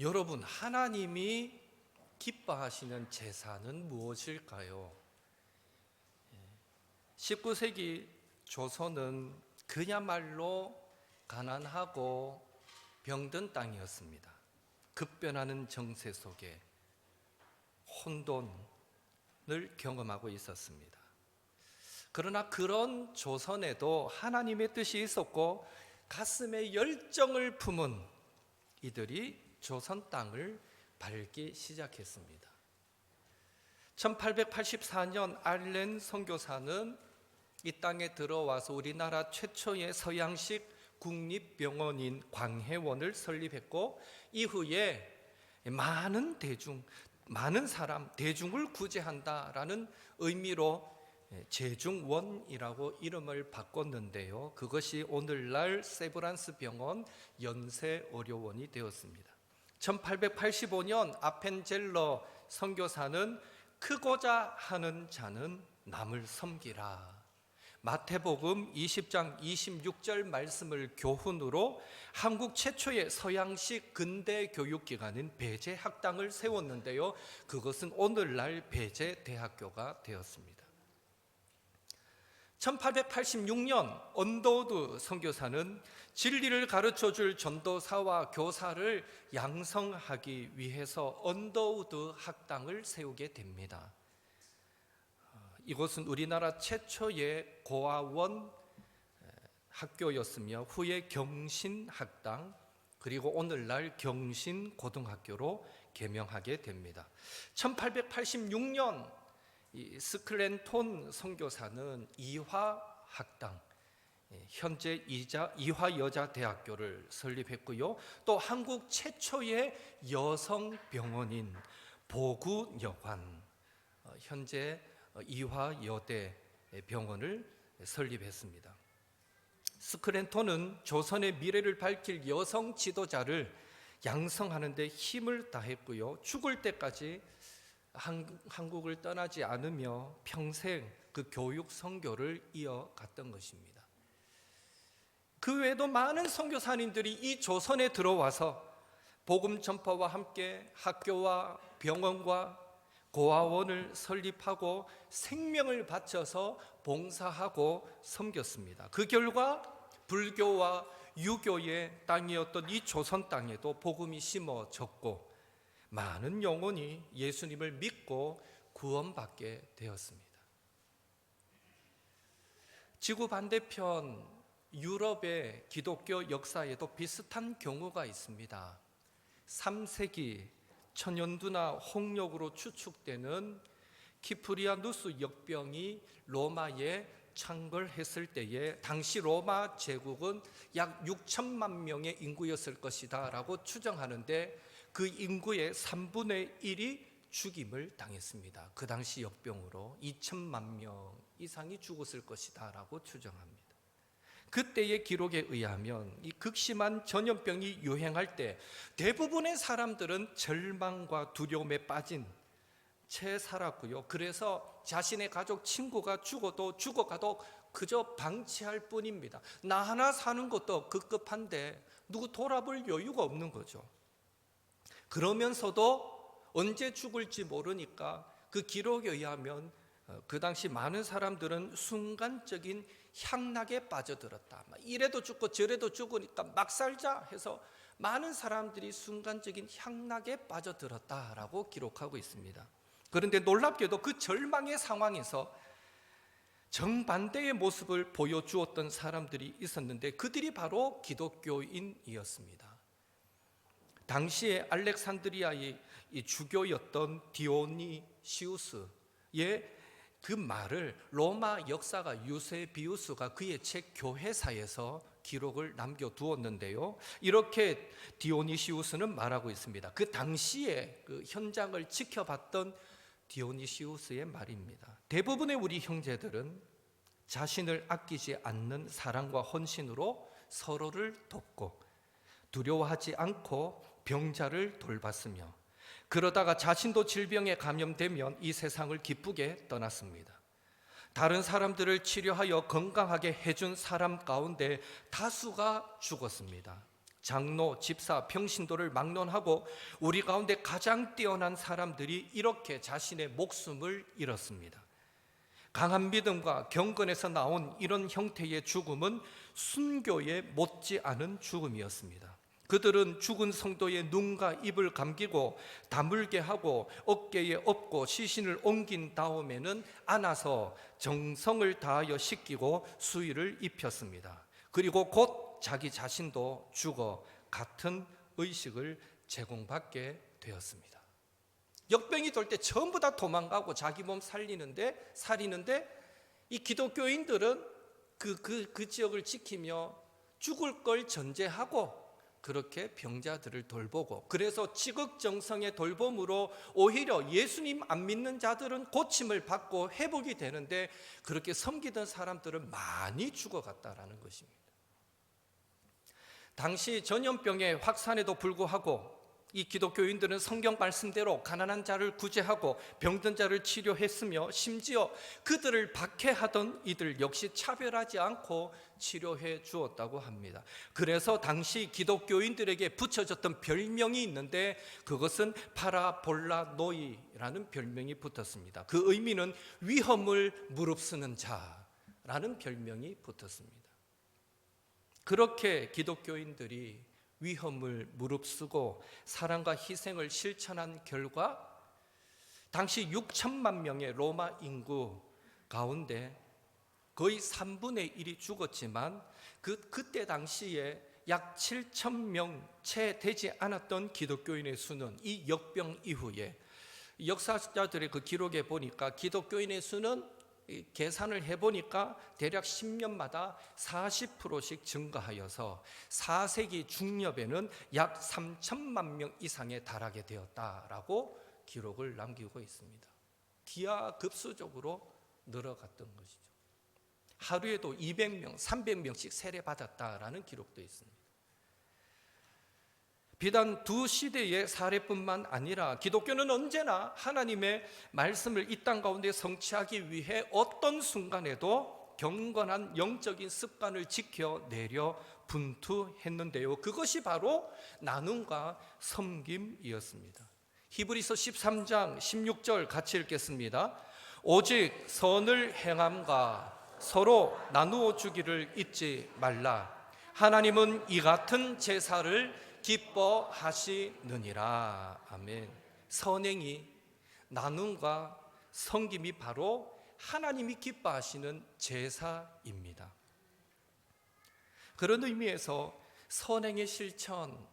여러분, 하나님이 기뻐하시는 제사는 무엇일까요? 19세기 조선은 그야말로 가난하고 병든 땅이었습니다. 급변하는 정세 속에 혼돈을 경험하고 있었습니다. 그러나 그런 조선에도 하나님의 뜻이 있었고 가슴에 열정을 품은 이들이 조선 땅을 밟기 시작했습니다. 1884년 알렌 선교사는 이 땅에 들어와서 우리나라 최초의 서양식 국립병원인 광해원을 설립했고 이후에 많은 대중, 많은 사람, 대중을 구제한다라는 의미로 제중원이라고 이름을 바꿨는데요. 그것이 오늘날 세브란스 병원 연세의료원이 되었습니다. 1885년 아펜젤러 선교사는 크고자 하는 자는 남을 섬기라. 마태복음 20장 26절 말씀을 교훈으로 한국 최초의 서양식 근대 교육기관인 배제 학당을 세웠는데요. 그것은 오늘날 배제 대학교가 되었습니다. 1886년 언더우드 선교사는 진리를 가르쳐 줄 전도사와 교사를 양성하기 위해서 언더우드 학당을 세우게 됩니다. 이곳은 우리나라 최초의 고아원 학교였으며 후에 경신학당 그리고 오늘날 경신고등학교로 개명하게 됩니다. 1886년 이 스클렌톤 선교사는 이화 학당 현재 이자 이화 여자 대학교를 설립했고요. 또 한국 최초의 여성 병원인 보구여관 어, 현재 이화 여대 병원을 설립했습니다. 스크렌톤은 조선의 미래를 밝힐 여성 지도자를 양성하는 데 힘을 다했고요. 죽을 때까지 한국을 떠나지 않으며 평생 그 교육 선교를 이어갔던 것입니다. 그 외에도 많은 선교사님들이 이 조선에 들어와서 복음 전파와 함께 학교와 병원과 고아원을 설립하고 생명을 바쳐서 봉사하고 섬겼습니다. 그 결과 불교와 유교의 땅이었던 이 조선 땅에도 복음이 심어졌고 많은 영혼이 예수님을 믿고 구원받게 되었습니다. 지구 반대편 유럽의 기독교 역사에도 비슷한 경우가 있습니다. 3세기 천연두나 홍역으로 추측되는 키프리아누스 역병이 로마에 창궐했을 때에 당시 로마 제국은 약 6천만 명의 인구였을 것이다라고 추정하는데 그 인구의 3분의 1이 죽임을 당했습니다. 그 당시 역병으로 2천만 명 이상이 죽었을 것이다라고 추정합니다. 그때의 기록에 의하면 이 극심한 전염병이 유행할 때 대부분의 사람들은 절망과 두려움에 빠진 채 살았고요. 그래서 자신의 가족 친구가 죽어도 죽어가도 그저 방치할 뿐입니다. 나 하나 사는 것도 급급한데 누구 돌아볼 여유가 없는 거죠. 그러면서도 언제 죽을지 모르니까 그 기록에 의하면 어, 그 당시 많은 사람들은 순간적인 향락에 빠져들었다. 이래도 죽고 저래도 죽으니까 막 살자 해서 많은 사람들이 순간적인 향락에 빠져들었다라고 기록하고 있습니다. 그런데 놀랍게도 그 절망의 상황에서 정반대의 모습을 보여주었던 사람들이 있었는데 그들이 바로 기독교인이었습니다. 당시에 알렉산드리아의 주교였던 디오니시우스의 그 말을 로마 역사가 유세비우스가 그의 책 교회사에서 기록을 남겨두었는데요. 이렇게 디오니시우스는 말하고 있습니다. 그 당시에 그 현장을 지켜봤던 디오니시우스의 말입니다. 대부분의 우리 형제들은 자신을 아끼지 않는 사랑과 헌신으로 서로를 돕고 두려워하지 않고 병자를 돌봤으며 그러다가 자신도 질병에 감염되면 이 세상을 기쁘게 떠났습니다. 다른 사람들을 치료하여 건강하게 해준 사람 가운데 다수가 죽었습니다. 장로, 집사, 평신도를 막론하고 우리 가운데 가장 뛰어난 사람들이 이렇게 자신의 목숨을 잃었습니다. 강한 믿음과 경건에서 나온 이런 형태의 죽음은 순교에 못지 않은 죽음이었습니다. 그들은 죽은 성도의 눈과 입을 감기고 다물게 하고 어깨에 업고 시신을 옮긴 다음에는 안아서 정성을 다하여 씻기고 수의를 입혔습니다. 그리고 곧 자기 자신도 죽어 같은 의식을 제공받게 되었습니다. 역병이 돌 때 전부 다 도망가고 자기 몸 살리는데 살리는데 이 기독교인들은 그, 그, 그 지역을 지키며 죽을 걸 전제하고 그렇게 병자들을 돌보고 그래서 지극정성의 돌봄으로 오히려 예수님 안 믿는 자들은 고침을 받고 회복이 되는데 그렇게 섬기던 사람들은 많이 죽어갔다라는 것입니다. 당시 전염병의 확산에도 불구하고 이 기독교인들은 성경 말씀대로 가난한 자를 구제하고 병든 자를 치료했으며 심지어 그들을 박해하던 이들 역시 차별하지 않고 치료해 주었다고 합니다. 그래서 당시 기독교인들에게 붙여졌던 별명이 있는데 그것은 파라볼라노이라는 별명이 붙었습니다. 그 의미는 위험을 무릅쓰는 자라는 별명이 붙었습니다. 그렇게 기독교인들이 위험을 무릅쓰고 사랑과 희생을 실천한 결과 당시 6천만 명의 로마 인구 가운데 거의 3분의 1이 죽었지만 그 그때 당시에 약 7천 명 채 되지 않았던 기독교인의 수는 이 역병 이후에 역사자들의 그 기록에 보니까 기독교인의 수는 이 계산을 해보니까 대략 10년마다 40%씩 증가하여서 4세기 중엽에는 약 3천만 명 이상에 달하게 되었다라고 기록을 남기고 있습니다. 기하급수적으로 늘어갔던 것이죠. 하루에도 200명, 300명씩 세례받았다라는 기록도 있습니다. 비단 두 시대의 사례뿐만 아니라 기독교는 언제나 하나님의 말씀을 이 땅 가운데 성취하기 위해 어떤 순간에도 경건한 영적인 습관을 지켜내려 분투했는데요. 그것이 바로 나눔과 섬김이었습니다. 히브리서 13장 16절 같이 읽겠습니다. 오직 선을 행함과 서로 나누어 주기를 잊지 말라. 하나님은 이 같은 제사를 기뻐하시느니라. 아멘. 선행이 나눔과 섬김이 바로 하나님이 기뻐하시는 제사입니다. 그런 의미에서 선행의 실천,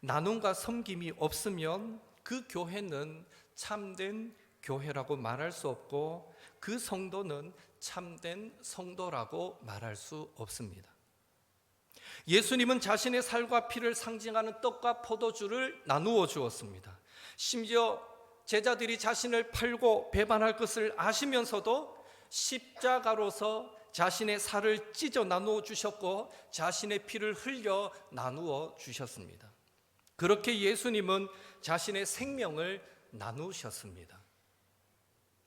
나눔과 섬김이 없으면 그 교회는 참된 교회라고 말할 수 없고 그 성도는 참된 성도라고 말할 수 없습니다. 예수님은 자신의 살과 피를 상징하는 떡과 포도주를 나누어 주었습니다. 심지어 제자들이 자신을 팔고 배반할 것을 아시면서도 십자가로서 자신의 살을 찢어 나누어 주셨고 자신의 피를 흘려 나누어 주셨습니다. 그렇게 예수님은 자신의 생명을 나누셨습니다.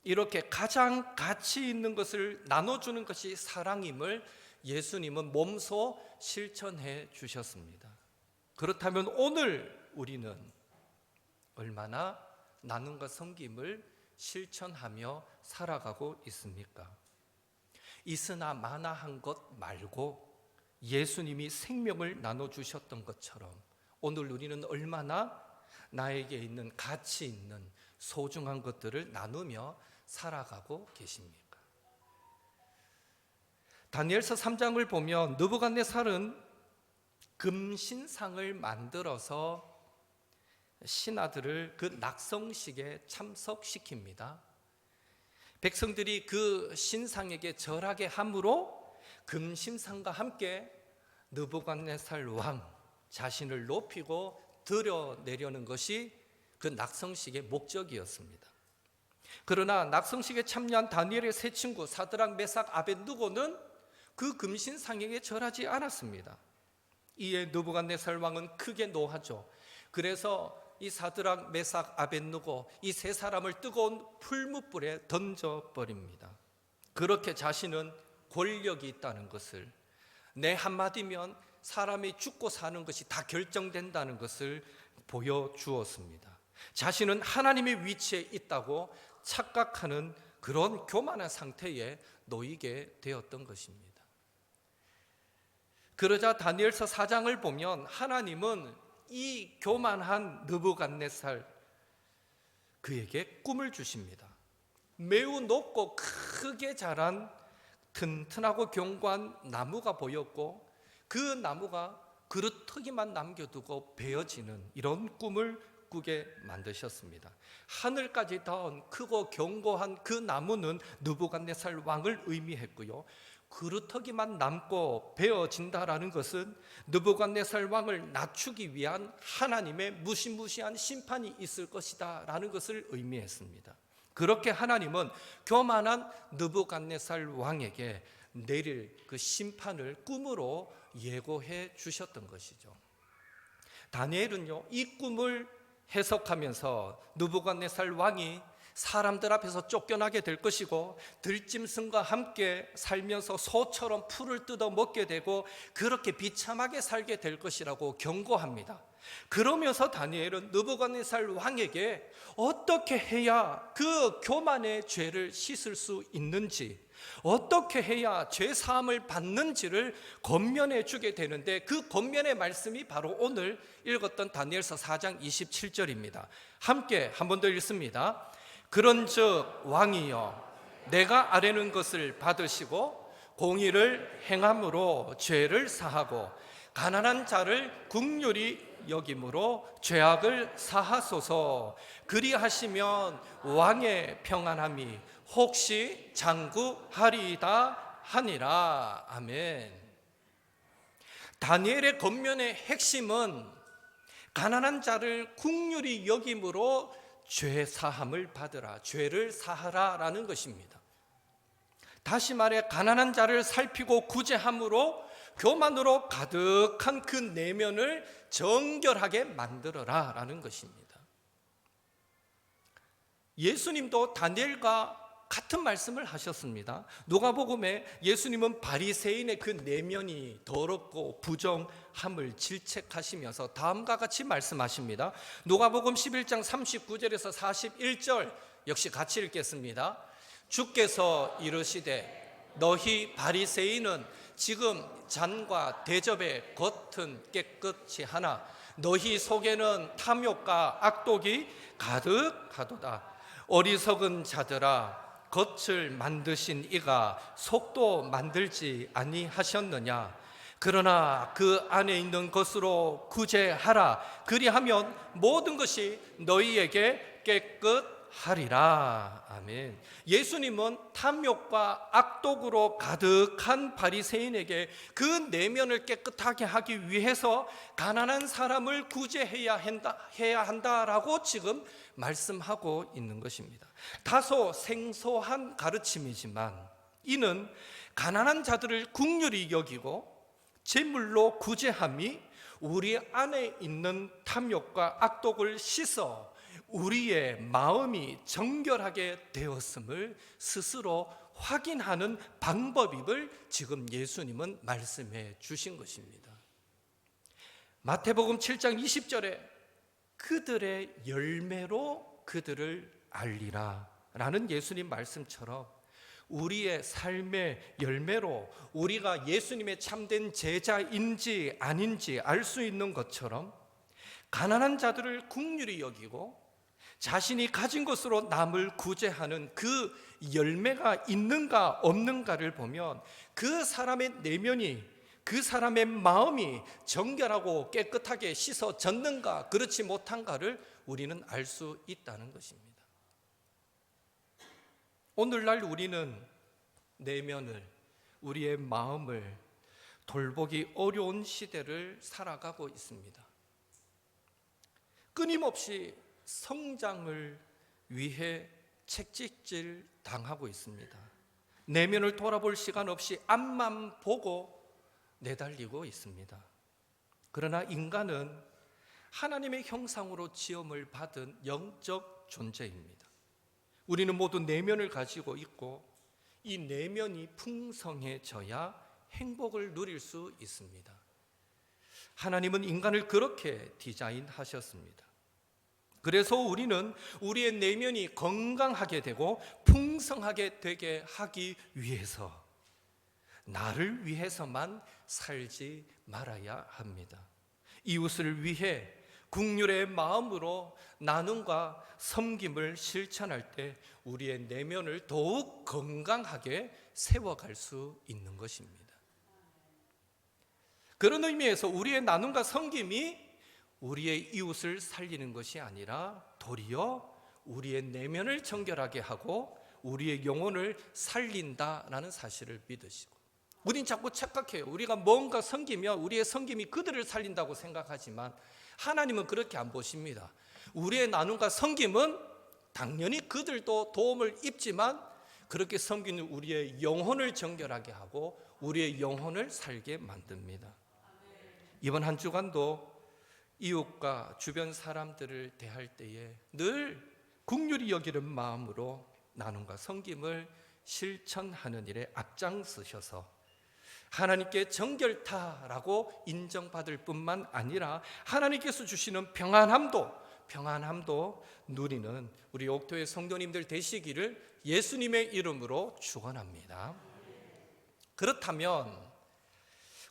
이렇게 가장 가치 있는 것을 나눠주는 것이 사랑임을 예수님은 몸소 실천해 주셨습니다. 그렇다면 오늘 우리는 얼마나 나눔과 섬김을 실천하며 살아가고 있습니까? 있으나 마나한 것 말고 예수님이 생명을 나눠 주셨던 것처럼 오늘 우리는 얼마나 나에게 있는 가치 있는 소중한 것들을 나누며 살아가고 계십니까? 다니엘서 3장을 보면 느부갓네살은 금신상을 만들어서 신하들을 그 낙성식에 참석시킵니다. 백성들이 그 신상에게 절하게 함으로 금신상과 함께 느부갓네살 왕 자신을 높이고 드려내려는 것이 그 낙성식의 목적이었습니다. 그러나 낙성식에 참여한 다니엘의 세 친구 사드락, 메삭, 아벤누고는 그 금신상에게 절하지 않았습니다. 이에 느부갓네살 왕은 크게 노하죠. 그래서 이 사드락, 메삭, 아벤누고 이 세 사람을 뜨거운 풀무불에 던져 버립니다. 그렇게 자신은 권력이 있다는 것을 내 한마디면 사람이 죽고 사는 것이 다 결정된다는 것을 보여 주었습니다. 자신은 하나님의 위치에 있다고 착각하는 그런 교만한 상태에 놓이게 되었던 것입니다. 그러자 다니엘서 4장을 보면 하나님은 이 교만한 느부갓네살 그에게 꿈을 주십니다. 매우 높고 크게 자란 튼튼하고 견고한 나무가 보였고 그 나무가 그릇터기만 남겨두고 베어지는 이런 꿈을 꾸게 만드셨습니다. 하늘까지 닿은 크고 견고한 그 나무는 느부갓네살 왕을 의미했고요. 그릇터기만 남고 베어진다라는 것은 느부갓네살 왕을 낮추기 위한 하나님의 무시무시한 심판이 있을 것이다라는 것을 의미했습니다. 그렇게 하나님은 교만한 느부갓네살 왕에게 내릴 그 심판을 꿈으로 예고해 주셨던 것이죠. 다니엘은요 이 꿈을 해석하면서 느부갓네살 왕이 사람들 앞에서 쫓겨나게 될 것이고 들짐승과 함께 살면서 소처럼 풀을 뜯어 먹게 되고 그렇게 비참하게 살게 될 것이라고 경고합니다. 그러면서 다니엘은 느부갓네살 왕에게 어떻게 해야 그 교만의 죄를 씻을 수 있는지 어떻게 해야 죄 사함을 받는지를 권면해 주게 되는데 그 권면의 말씀이 바로 오늘 읽었던 다니엘서 4장 27절입니다. 함께 한 번 더 읽습니다. 그런즉 왕이여 내가 아뢰는 것을 받으시고 공의를 행함으로 죄를 사하고 가난한 자를 국률이 여김으로 죄악을 사하소서. 그리하시면 왕의 평안함이 혹시 장구하리이다 하니라. 아멘. 다니엘의 겉면의 핵심은 가난한 자를 국률이 여김으로 죄 사함을 받으라 죄를 사하라라는 것입니다 다시 말해 가난한 자를 살피고 구제함으로 교만으로 가득한 그 내면을 정결하게 만들어라라는 것입니다. 예수님도 다니엘과 같은 말씀을 하셨습니다. 누가복음에 예수님은 바리새인의 그 내면이 더럽고 부정함을 질책하시면서 다음과 같이 말씀하십니다. 누가복음 11장 39절에서 41절 역시 같이 읽겠습니다. 주께서 이르시되 너희 바리새인은 지금 잔과 대접의 겉은 깨끗이 하나 너희 속에는 탐욕과 악독이 가득하도다. 어리석은 자들아 겉을 만드신 이가 속도 만들지 아니하셨느냐? 그러나 그 안에 있는 것으로 구제하라. 그리하면 모든 것이 너희에게 깨끗 하리라 아멘 예수님은 탐욕과 악독으로 가득한 바리새인에게 그 내면을 깨끗하게 하기 위해서 가난한 사람을 구제해야 한다 해야 한다라고 지금 말씀하고 있는 것입니다. 다소 생소한 가르침이지만 이는 가난한 자들을 국률이 여기고 제물로 구제함이 우리 안에 있는 탐욕과 악독을 씻어 우리의 마음이 정결하게 되었음을 스스로 확인하는 방법임을 지금 예수님은 말씀해 주신 것입니다. 마태복음 7장 20절에 그들의 열매로 그들을 알리라 라는 예수님 말씀처럼 우리의 삶의 열매로 우리가 예수님의 참된 제자인지 아닌지 알 수 있는 것처럼 가난한 자들을 국률이 여기고 자신이 가진 것으로 남을 구제하는 그 열매가 있는가 없는가를 보면 그 사람의 내면이 그 사람의 마음이 정결하고 깨끗하게 씻어졌는가 그렇지 못한가를 우리는 알 수 있다는 것입니다. 오늘날 우리는 내면을 우리의 마음을 돌보기 어려운 시대를 살아가고 있습니다. 끊임없이 성장을 위해 책찍질 당하고 있습니다. 내면을 돌아볼 시간 없이 앞만 보고 내달리고 있습니다. 그러나 인간은 하나님의 형상으로 지음을 받은 영적 존재입니다. 우리는 모두 내면을 가지고 있고 이 내면이 풍성해져야 행복을 누릴 수 있습니다. 하나님은 인간을 그렇게 디자인하셨습니다. 그래서 우리는 우리의 내면이 건강하게 되고 풍성하게 되게 하기 위해서 나를 위해서만 살지 말아야 합니다. 이웃을 위해 국률의 마음으로 나눔과 섬김을 실천할 때 우리의 내면을 더욱 건강하게 세워갈 수 있는 것입니다. 그런 의미에서 우리의 나눔과 섬김이 우리의 이웃을 살리는 것이 아니라 도리어 우리의 내면을 정결하게 하고 우리의 영혼을 살린다라는 사실을 믿으시고 우린 자꾸 착각해요. 우리가 뭔가 섬기면 우리의 섬김이 그들을 살린다고 생각하지만 하나님은 그렇게 안 보십니다. 우리의 나눔과 섬김은 당연히 그들도 도움을 입지만 그렇게 섬기는 우리의 영혼을 정결하게 하고 우리의 영혼을 살게 만듭니다. 이번 한 주간도 이웃과 주변 사람들을 대할 때에 늘 국률이 여기는 마음으로 나눔과 섬김을 실천하는 일에 앞장서셔서 하나님께 정결타라고 인정받을 뿐만 아니라 하나님께서 주시는 평안함도 평안함도 누리는 우리 옥토의 성도님들 되시기를 예수님의 이름으로 축원합니다. 그렇다면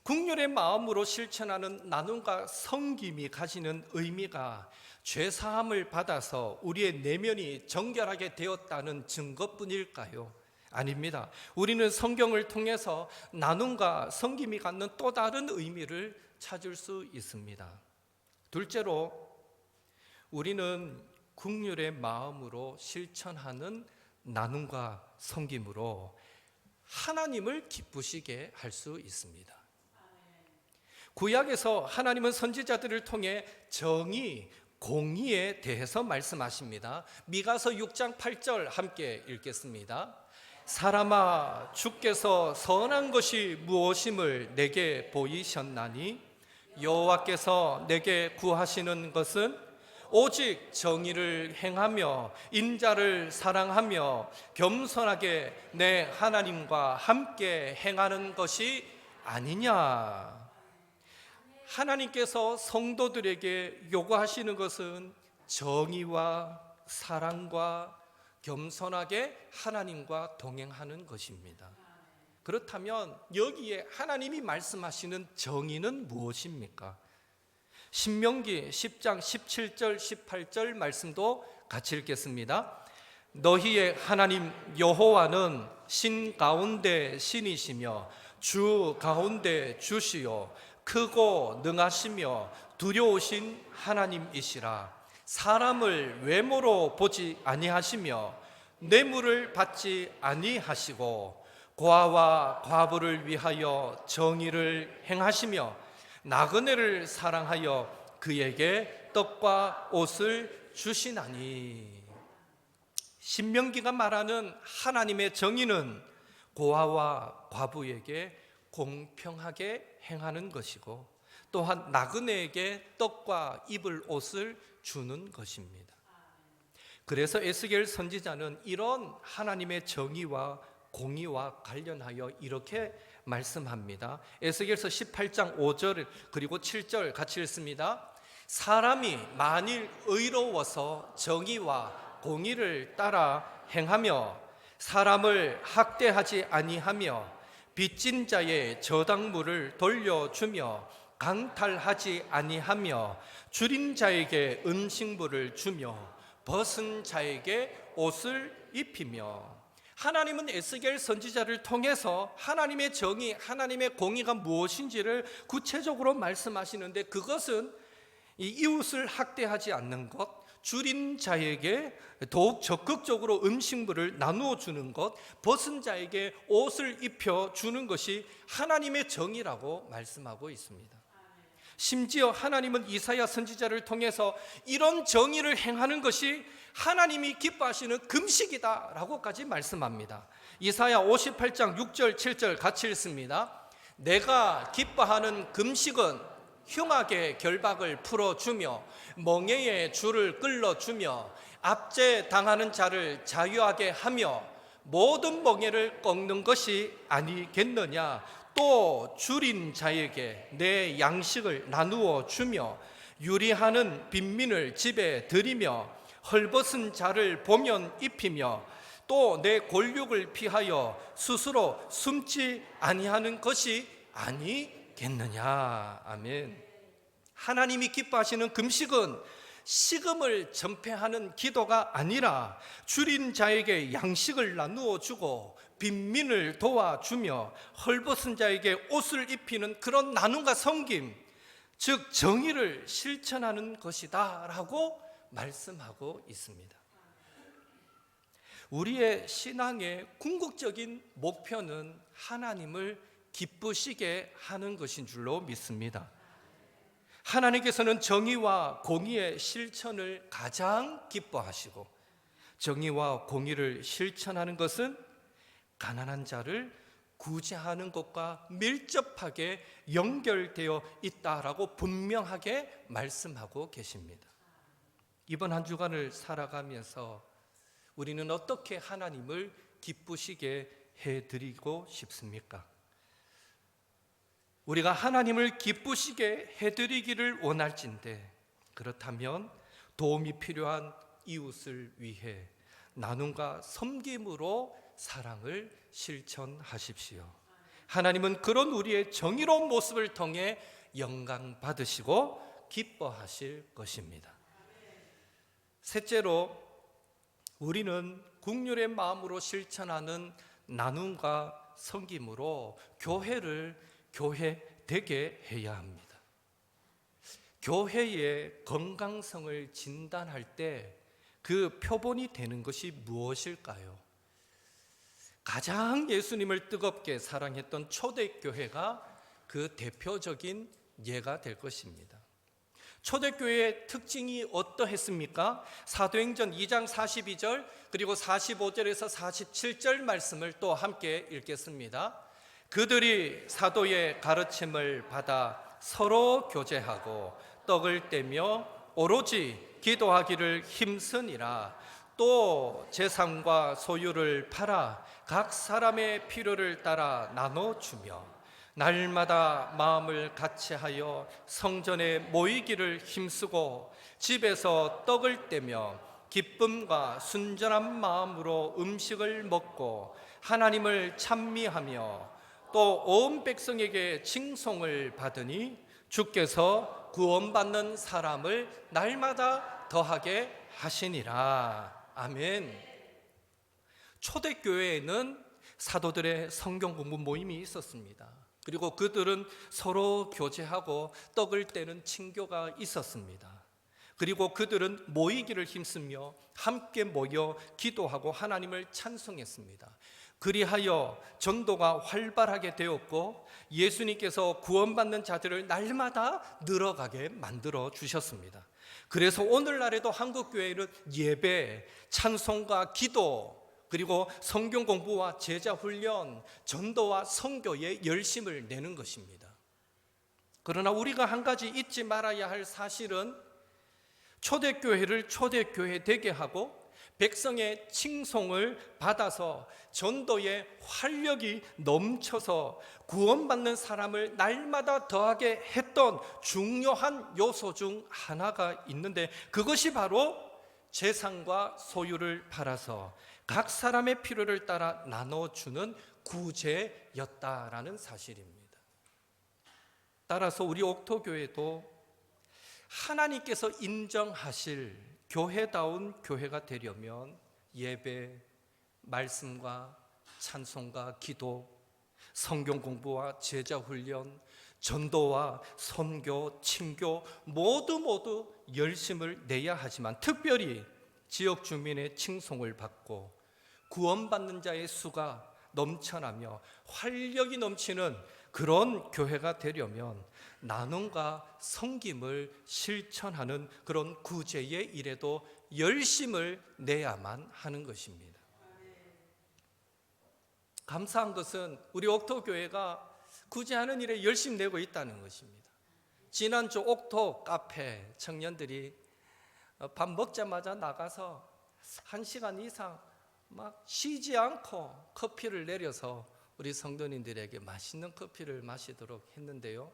국률의 마음으로 실천하는 나눔과 섬김이 가지는 의미가 죄 사함을 받아서 우리의 내면이 정결하게 되었다는 증거뿐일까요? 아닙니다. 우리는 성경을 통해서 나눔과 섬김이 갖는 또 다른 의미를 찾을 수 있습니다. 둘째로 우리는 국률의 마음으로 실천하는 나눔과 섬김으로 하나님을 기쁘시게 할 수 있습니다. 구약에서 하나님은 선지자들을 통해 정의, 공의에 대해서 말씀하십니다. 미가서 6장 8절 함께 읽겠습니다. 사람아 주께서 선한 것이 무엇임을 내게 보이셨나니 여호와께서 내게 구하시는 것은 오직 정의를 행하며 인자를 사랑하며 겸손하게 내 하나님과 함께 행하는 것이 아니냐. 하나님께서 성도들에게 요구하시는 것은 정의와 사랑과 겸손하게 하나님과 동행하는 것입니다. 그렇다면 여기에 하나님이 말씀하시는 정의는 무엇입니까? 신명기 10장 17절 18절 말씀도 같이 읽겠습니다. 너희의 하나님 여호와는 신 가운데 신이시며 주 가운데 주시요 크고 능하시며 두려우신 하나님이시라. 사람을 외모로 보지 아니하시며 뇌물을 받지 아니하시고 고아와 과부를 위하여 정의를 행하시며 나그네를 사랑하여 그에게 떡과 옷을 주시나니. 신명기가 말하는 하나님의 정의는 고아와 과부에게 공평하게 행하는 것이고 또한 나그네에게 떡과 입을 옷을 주는 것입니다. 그래서 에스겔 선지자는 이런 하나님의 정의와 공의와 관련하여 이렇게 말씀합니다. 에스겔서 18장 5절 그리고 7절 같이 읽습니다. 사람이 만일 의로워서 정의와 공의를 따라 행하며 사람을 학대하지 아니하며 빚진 자의 저당물을 돌려주며 강탈하지 아니하며 줄인 자에게 음식물을 주며 벗은 자에게 옷을 입히며 하나님은 에스겔 선지자를 통해서 하나님의 정의, 하나님의 공의가 무엇인지를 구체적으로 말씀하시는데 그것은 이 이웃을 학대하지 않는 것, 줄인 자에게 더욱 적극적으로 음식물을 나누어 주는 것, 벗은 자에게 옷을 입혀 주는 것이 하나님의 정의라고 말씀하고 있습니다. 심지어 하나님은 이사야 선지자를 통해서 이런 정의를 행하는 것이 하나님이 기뻐하시는 금식이다라고까지 말씀합니다. 이사야 58장 6절 7절 같이 읽습니다. 내가 기뻐하는 금식은 흉하게 결박을 풀어주며 멍에의 줄을 끌어주며 압제 당하는 자를 자유하게 하며 모든 멍에를 꺾는 것이 아니겠느냐? 또 줄인 자에게 내 양식을 나누어 주며 유리하는 빈민을 집에 들이며 헐벗은 자를 보면 입히며 또 내 골육을 피하여 스스로 숨지 아니하는 것이 아니 겠느냐 아멘. 하나님이 기뻐하시는 금식은 식음을 전폐하는 기도가 아니라 줄인 자에게 양식을 나누어 주고 빈민을 도와주며 헐벗은 자에게 옷을 입히는 그런 나눔과 섬김, 즉 정의를 실천하는 것이다라고 말씀하고 있습니다. 우리의 신앙의 궁극적인 목표는 하나님을 기쁘시게 하는 것인 줄로 믿습니다. 하나님께서는 정의와 공의의 실천을 가장 기뻐하시고 정의와 공의를 실천하는 것은 가난한 자를 구제하는 것과 밀접하게 연결되어 있다라고 분명하게 말씀하고 계십니다. 이번 한 주간을 살아가면서 우리는 어떻게 하나님을 기쁘시게 해 드리고 싶습니까? 우리가 하나님을 기쁘시게 해드리기를 원할진데 그렇다면 도움이 필요한 이웃을 위해 나눔과 섬김으로 사랑을 실천하십시오. 하나님은 그런 우리의 정의로운 모습을 통해 영광 받으시고 기뻐하실 것입니다. 셋째로 우리는 국률의 마음으로 실천하는 나눔과 섬김으로 교회를 교회 되게 해야 합니다. 교회의 건강성을 진단할 때 그 표본이 되는 것이 무엇일까요? 가장 예수님을 뜨겁게 사랑했던 초대교회가 그 대표적인 예가 될 것입니다. 초대교회의 특징이 어떠했습니까? 사도행전 2장 42절 그리고 45절에서 47절 말씀을 또 함께 읽겠습니다. 그들이 사도의 가르침을 받아 서로 교제하고 떡을 떼며 오로지 기도하기를 힘쓰니라. 또 재산과 소유를 팔아 각 사람의 필요를 따라 나눠 주며 날마다 마음을 같이하여 성전에 모이기를 힘쓰고 집에서 떡을 떼며 기쁨과 순전한 마음으로 음식을 먹고 하나님을 찬미하며 또 온 백성에게 칭송을 받으니 주께서 구원받는 사람을 날마다 더하게 하시니라. 아멘. 초대교회에는 사도들의 성경 공부 모임이 있었습니다. 그리고 그들은 서로 교제하고 떡을 떼는 친교가 있었습니다. 그리고 그들은 모이기를 힘쓰며 함께 모여 기도하고 하나님을 찬송했습니다. 그리하여 전도가 활발하게 되었고 예수님께서 구원받는 자들을 날마다 늘어가게 만들어 주셨습니다. 그래서 오늘날에도 한국 교회는 예배, 찬송과 기도 그리고 성경 공부와 제자 훈련, 전도와 선교에 열심을 내는 것입니다. 그러나 우리가 한 가지 잊지 말아야 할 사실은 초대교회를 초대교회 되게 하고 백성의 칭송을 받아서 전도의 활력이 넘쳐서 구원받는 사람을 날마다 더하게 했던 중요한 요소 중 하나가 있는데 그것이 바로 재산과 소유를 팔아서 각 사람의 필요를 따라 나눠주는 구제였다라는 사실입니다. 따라서 우리 옥토교회도 하나님께서 인정하실 교회다운 교회가 되려면 예배, 말씀과 찬송과 기도, 성경 공부와 제자 훈련, 전도와 선교, 친교 모두 모두 열심을 내야 하지만 특별히 지역 주민의 칭송을 받고 구원받는 자의 수가 넘쳐나며 활력이 넘치는 그런 교회가 되려면 나눔과 섬김을 실천하는 그런 구제의 일에도 열심을 내야만 하는 것입니다. 감사한 것은 우리 옥토 교회가 구제하는 일에 열심 내고 있다는 것입니다. 지난주 옥토 카페 청년들이 어, 밥 먹자마자 나가서 한 시간 이상 막 쉬지 않고 커피를 내려서 우리 성도님들에게 맛있는 커피를 마시도록 했는데요.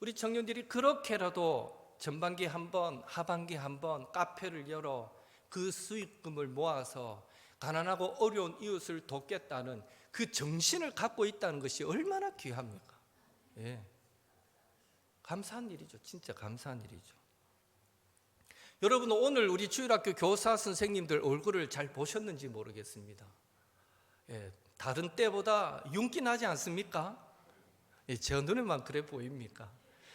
우리 청년들이 그렇게라도 전반기 한 번, 하반기 한 번 카페를 열어 그 수익금을 모아서 가난하고 어려운 이웃을 돕겠다는 그 정신을 갖고 있다는 것이 얼마나 귀합니까? 예. 감사한 일이죠. 진짜 감사한 일이죠. 여러분 오늘 우리 주일학교 교사 선생님들 얼굴을 잘 보셨는지 모르겠습니다. 예, 다른 때보다 윤기 나지 않습니까? 예, 제 눈에만 그래 보입니까?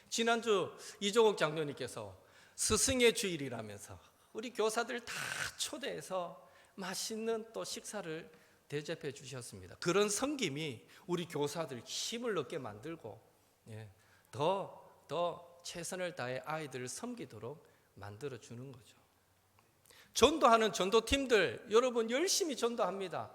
지난주 이종옥 장로님께서 스승의 주일이라면서 우리 교사들 다 초대해서 맛있는 또 식사를 대접해 주셨습니다. 그런 섬김이 우리 교사들 힘을 얻게 만들고 예, 더, 더 최선을 다해 아이들을 섬기도록 만들어 주는 거죠. 전도하는 전도팀들 여러분 열심히 전도합니다.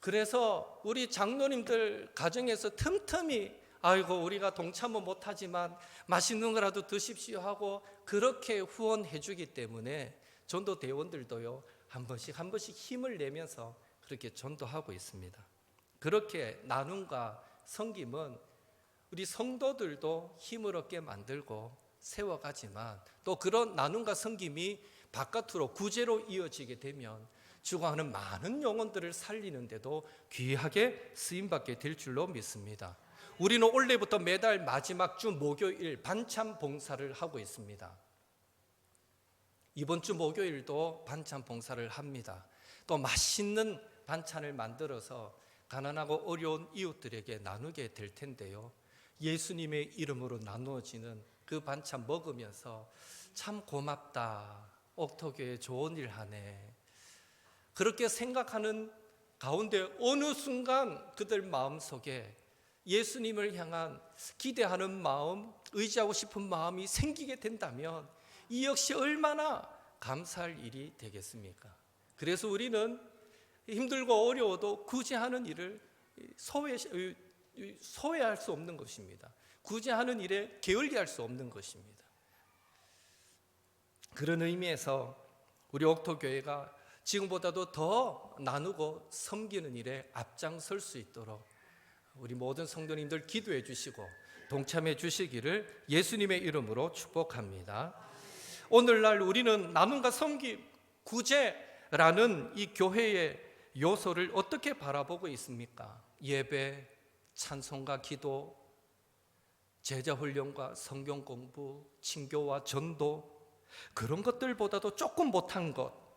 그래서 우리 장로님들 가정에서 틈틈이 아이고 우리가 동참은 못하지만 맛있는 거라도 드십시오 하고 그렇게 후원해 주기 때문에 전도 대원들도요 한 번씩 한 번씩 힘을 내면서 그렇게 전도하고 있습니다. 그렇게 나눔과 섬김은 우리 성도들도 힘을 얻게 만들고 세워가지만 또 그런 나눔과 섬김이 바깥으로 구제로 이어지게 되면 죽어가는 많은 영혼들을 살리는데도 귀하게 쓰임받게 될 줄로 믿습니다. 우리는 올해부터 매달 마지막 주 목요일 반찬 봉사를 하고 있습니다. 이번 주 목요일도 반찬 봉사를 합니다. 또 맛있는 반찬을 만들어서 가난하고 어려운 이웃들에게 나누게 될 텐데요. 예수님의 이름으로 나누어지는 그 반찬 먹으면서 참 고맙다. 옥토교회 좋은 일 하네. 그렇게 생각하는 가운데 어느 순간 그들 마음 속에 예수님을 향한 기대하는 마음, 의지하고 싶은 마음이 생기게 된다면 이 역시 얼마나 감사할 일이 되겠습니까? 그래서 우리는 힘들고 어려워도 구제하는 일을 소외, 소외할 수 없는 것입니다. 구제하는 일에 게을리할 수 없는 것입니다. 그런 의미에서 우리 옥토교회가 지금보다도 더 나누고 섬기는 일에 앞장설 수 있도록 우리 모든 성도님들 기도해 주시고 동참해 주시기를 예수님의 이름으로 축복합니다. 오늘날 우리는 나눔과 섬김, 구제라는 이 교회의 요소를 어떻게 바라보고 있습니까? 예배, 찬송과 기도, 제자 훈련과 성경 공부, 친교와 전도 그런 것들보다도 조금 못한 것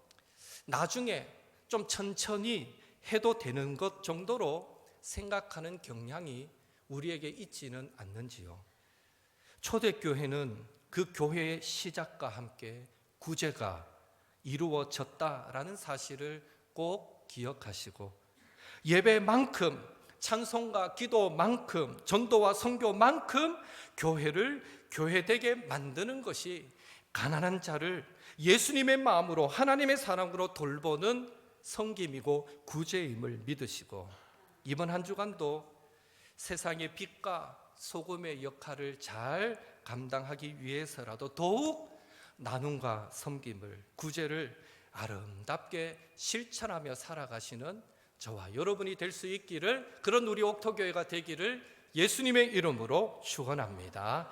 나중에 좀 천천히 해도 되는 것 정도로 생각하는 경향이 우리에게 있지는 않는지요. 초대교회는 그 교회의 시작과 함께 구제가 이루어졌다라는 사실을 꼭 기억하시고 예배만큼 찬송과 기도만큼 전도와 선교만큼 교회를 교회되게 만드는 것이 가난한 자를 예수님의 마음으로 하나님의 사랑으로 돌보는 성김이고 구제임을 믿으시고 이번 한 주간도 세상의 빛과 소금의 역할을 잘 감당하기 위해서라도 더욱 나눔과 섬김을 구제를 아름답게 실천하며 살아가시는 저와 여러분이 될 수 있기를 그런 우리 옥토교회가 되기를 예수님의 이름으로 축원합니다.